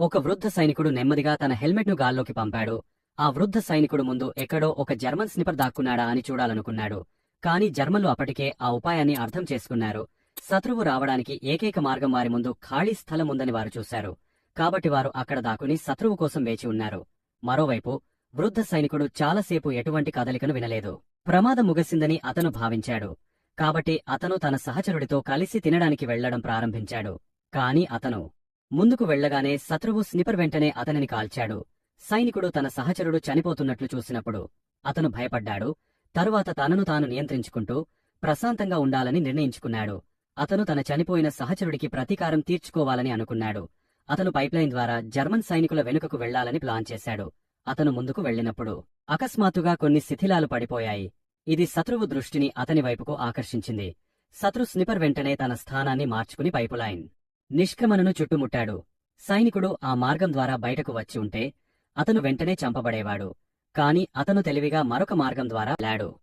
ఒక వృద్ధ సైనికుడు నెమ్మదిగా తన హెల్మెట్ను గాల్లోకి పంపాడు. ఆ వృద్ధ సైనికుడు ముందు ఎక్కడో ఒక జర్మన్ స్నిపర్ దాక్కున్నాడా అని చూడాలనుకున్నాడు. కాని జర్మన్లు అప్పటికే ఆ ఉపాయాన్ని అర్థం చేసుకున్నారు. శత్రువు రావడానికి ఏకైక మార్గం వారి ముందు ఖాళీ స్థలం ఉందని వారు చూశారు. కాబట్టి వారు అక్కడ దాక్కుని శత్రువు కోసం వేచి ఉన్నారు. మరోవైపు వృద్ధ సైనికుడు చాలాసేపు ఎటువంటి కదలికను వినలేదు. ప్రమాదం ముగిసిందని అతను భావించాడు. కాబట్టి అతను తన సహచరుడితో కలిసి తినడానికి వెళ్ళడం ప్రారంభించాడు. కాని అతను ముందుకు వెళ్ళగానే శత్రువు స్నిపర్ వెంటనే అతనిని కాల్చాడు. సైనికుడు తన సహచరుడు చనిపోతున్నట్లు చూసినప్పుడు అతను భయపడ్డాడు. తరువాత తనను తాను నియంత్రించుకుంటూ ప్రశాంతంగా ఉండాలని నిర్ణయించుకున్నాడు. అతను తన చనిపోయిన సహచరుడికి ప్రతీకారం తీర్చుకోవాలని అనుకున్నాడు. అతను పైప్లైన్ ద్వారా జర్మన్ సైనికుల వెనుకకు వెళ్ళాలని ప్లాన్ చేశాడు. అతను ముందుకు వెళ్ళినప్పుడు అకస్మాత్తుగా కొన్ని శిథిలాలు పడిపోయాయి. ఇది శత్రువు దృష్టిని అతని వైపుకు ఆకర్షించింది. శత్రు స్నిపర్ వెంటనే తన స్థానాన్ని మార్చుకుని పైపులైన్ నిష్క్రమణను చుట్టుముట్టాడు. సైనికుడు ఆ మార్గం ద్వారా బయటకు వచ్చి ఉంటే అతను వెంటనే చంపబడేవాడు. కాని అతను తెలివిగా మరొక మార్గం ద్వారా లాడు